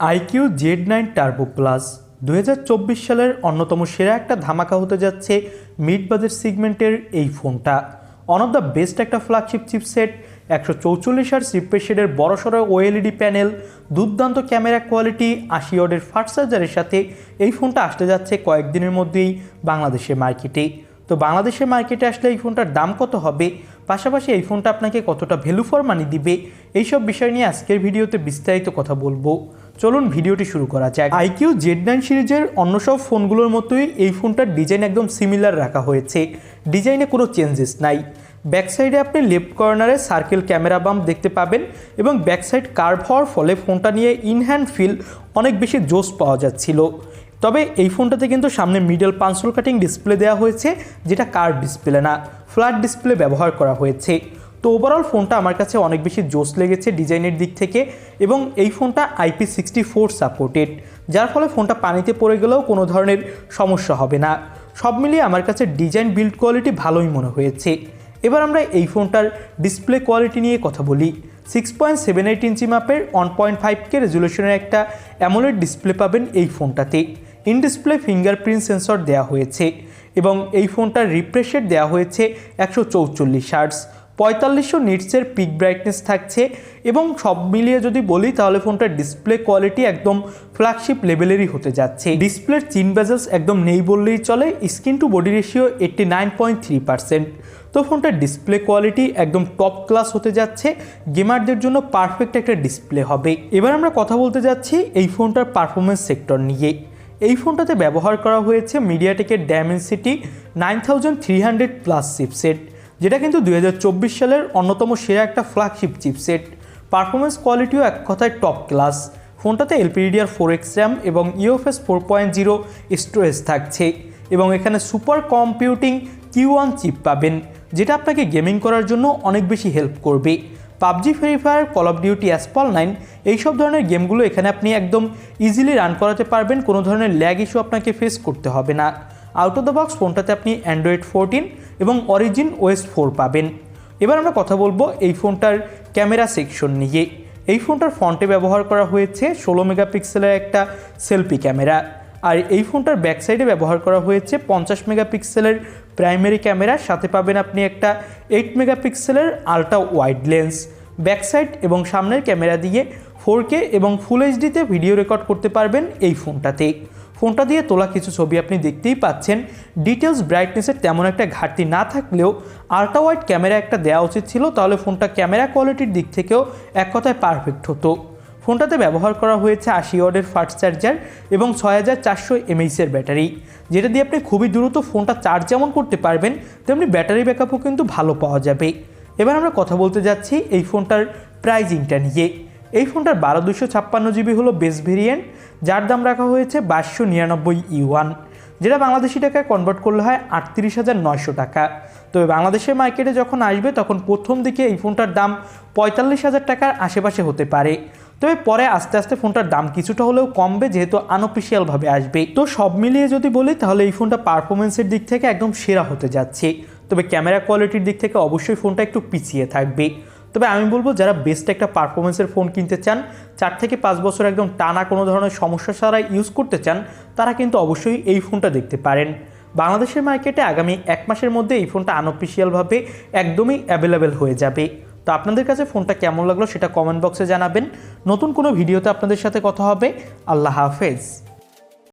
IQOO Z nine turbo plus দু হাজার চব্বিশ সালের অন্যতম সেরা একটা ধামাকা হতে যাচ্ছে মিড বাজেট সিগমেন্টের এই ফোনটা। অন অফ দ্য বেস্ট একটা ফ্ল্যাগশিপ চিপসেট একশো চৌচল্লিশ আর শেডের বড়সড় ওএলইডি প্যানেল দুর্দান্ত ক্যামেরা কোয়ালিটি আশি অডের ফাস্ট চার্জারের সাথে এই ফোনটা আসতে যাচ্ছে কয়েকদিনের মধ্যেই বাংলাদেশের মার্কেটে তো বাংলাদেশের মার্কেটে আসলে এই ফোনটার দাম কত হবে? পাশাপাশি এই ফোনটা আপনাকে কতটা ভ্যালু ফর মানি দিবে? এইসব বিষয় নিয়ে আজকের ভিডিওতে বিস্তারিত কথা বলব। চলুন ভিডিওটি শুরু করা যাক। আইকিউ জেড নাইন সিরিজের অন্য সব ফোনগুলোর মতোই এই ফোনটার ডিজাইন একদম সিমিলার রাখা হয়েছে। ডিজাইনে কোনো চেঞ্জেস নাই। ব্যাক সাইডে আপনি লেফট কর্নারে সার্কেল ক্যামেরা বাম্প দেখতে পাবেন এবং ব্যাক সাইড কার্ভ হওয়ার ফলে ফোনটা নিয়ে ইনহ্যান্ড ফিল অনেক বেশি জোস পাওয়া যাচ্ছিল। তবে এই ফোনটাতে কিন্তু সামনে মিডল পাঁচশোল কাটিং ডিসপ্লে দেওয়া হয়েছে, যেটা কার্ভ ডিসপ্লে না ফ্ল্যাট ডিসপ্লে ব্যবহার করা হয়েছে। তো ওভারঅল ফোনটা আমার কাছে অনেক বেশি জোস লেগেছে ডিজাইনের দিক থেকে এবং এই ফোনটা আইপি সিক্সটি ফোর সাপোর্টেড যার ফলে ফোনটা পানিতে পড়ে গেলেও কোনো ধরনের সমস্যা হবে না। সব মিলিয়ে আমার কাছে ডিজাইন বিল্ড কোয়ালিটি ভালোই মনে হয়েছে। এবার আমরা এই ফোনটার ডিসপ্লে কোয়ালিটি নিয়ে কথা বলি। Six point seven eight inch মাপের ওয়ান পয়েন্ট ফাইভ কে রেজুলেশনের একটা অ্যামোলেড ডিসপ্লে পাবেন এই ফোনটাতে ইন ডিসপ্লে ফিঙ্গারপ্রিন্ট সেন্সর দেওয়া হয়েছে এবং এই ফোনটার রিফ্রেশের দেওয়া হয়েছে একশো চৌচল্লিশ শার্টস পঁয়তাল্লিশশো নিটসের পিক ব্রাইটনেস থাকছে এবং সব মিলিয়ে যদি বলি তাহলে ফোনটার ডিসপ্লে কোয়ালিটি একদম ফ্ল্যাগশিপ লেভেলেরই হতে যাচ্ছে। ডিসপ্লের চিন বেজেলস একদম নেই বললেই চলে screen to body ratio eighty nine point three percent তো ফোনটার ডিসপ্লে কোয়ালিটি একদম টপ ক্লাস হতে যাচ্ছে গেমারদের জন্য পারফেক্ট একটা ডিসপ্লে হবে। এবার আমরা কথা বলতে যাচ্ছি এই ফোনটার পারফরমেন্স সেক্টর নিয়ে। এই ফোনটাতে ব্যবহার করা হয়েছে মিডিয়াটেকের Dimensity nine thousand three hundred plus chipset যেটা কিন্তু দুই হাজার চব্বিশ সালের অন্যতম সেরা একটা ফ্ল্যাগশিপ চিপসেট পারফরমেন্স কোয়ালিটিও এক কথায় টপ ক্লাস ফোনটাতে এলপিডিআর ফোর এক্স র্যাম এবং UFS four point zero storage থাকছে এবং এখানে super computing Q one chip পাবেন, যেটা আপনাকে গেমিং করার জন্য অনেক বেশি হেল্প করবে। PUBG Free Fire Call of Duty Asphalt nine এইসব ধরনের গেমগুলো এখানে আপনি একদম ইজিলি রান করাতে পারবেন, কোনো ধরনের ল্যাগ ইস্যু আপনাকে ফেস করতে হবে না। আউট অফ দ্য বক্স ফোনটাতে আপনি অ্যান্ড্রয়েড ফোরটিন এবং অরিজিন ওয়েস ফোর পাবেন। এবার আমরা কথা বলব এই ফোনটার ক্যামেরা সেকশন নিয়ে। এই ফোনটার ফ্রন্টে ব্যবহার করা হয়েছে ষোলো মেগাপিক্সেলের একটা সেলফি ক্যামেরা আর এই ফোনটার ব্যাক সাইডে ব্যবহার করা হয়েছে পঞ্চাশ মেগাপিক্সেলের প্রাইমারি ক্যামেরা সাথে পাবেন আপনি একটা এইট মেগাপিক্সেলের ultra wide lens back side এবং সামনের ক্যামেরা দিয়ে ফোর এবং ফুল এইচডিতে ভিডিও রেকর্ড করতে পারবেন এই ফোনটাতে ফোনটা দিয়ে তোলা কিছু ছবি আপনি দেখতেই পাচ্ছেন। ডিটেলস ব্রাইটনেসের তেমন একটা ঘাটতি না থাকলেও আল্ট্রা ওয়াইড ক্যামেরা একটা দেওয়া উচিত ছিল, তাহলে ফোনটা ক্যামেরা কোয়ালিটির দিক থেকেও এক কথায় পারফেক্ট হতো। ফোনটাতে ব্যবহার করা হয়েছে আশি ওয়ার্ডের ফাস্ট চার্জার এবং ছয় হাজার চারশো এমএইচের ব্যাটারি। যেটা দিয়ে আপনি খুবই দ্রুত ফোনটা চার্জ যেমন করতে পারবেন, তেমনি ব্যাটারি ব্যাকআপও কিন্তু ভালো পাওয়া যাবে। এবার আমরা কথা বলতে যাচ্ছি এই ফোনটার প্রাইজিংটা নিয়ে। এই ফোনটার বারো দুশো ছাপ্পান্ন জিবি হলো বেস ভেরিয়েন্ট যার দাম রাখা হয়েছে বাইশশো নিরানব্বই ইউয়ান, যেটা বাংলাদেশি টাকায় কনভার্ট করলে হয় আটত্রিশ হাজার নয়শো টাকা। তবে বাংলাদেশের মার্কেটে যখন আসবে, তখন প্রথম দিকে এই ফোনটার দাম পঁয়তাল্লিশ হাজার টাকার আশেপাশে হতে পারে। তবে পরে আস্তে আস্তে ফোনটার দাম কিছুটা হলেও কমবে, যেহেতু আনঅফিসিয়ালভাবে আসবে। তো সব মিলিয়ে যদি বলি, তাহলে এই ফোনটা পারফরমেন্সের দিক থেকে একদম সেরা হতে যাচ্ছে। তবে ক্যামেরা কোয়ালিটির দিক থেকে অবশ্যই ফোনটা একটু পিছিয়ে থাকবে। তবে আমি বলব, যারা বেস্ট একটা পারফরমেন্সের ফোন কিনতে চান, চার থেকে পাঁচ বছর একদম টানা কোনো ধরনের সমস্যা ছাড়া ইউজ করতে চান, তারা কিন্তু অবশ্যই এই ফোনটা দেখতে পারেন। বাংলাদেশের মার্কেটে আগামী এক মাসের মধ্যে এই ফোনটা আনঅফিসিয়ালভাবে একদমই অ্যাভেলেবেল হয়ে যাবে। তো আপনাদের কাছে ফোনটা কেমন লাগল সেটা কমেন্ট বক্সে জানাবেন। নতুন কোনো ভিডিওতে আপনাদের সাথে কথা হবে। আল্লাহ হাফেজ।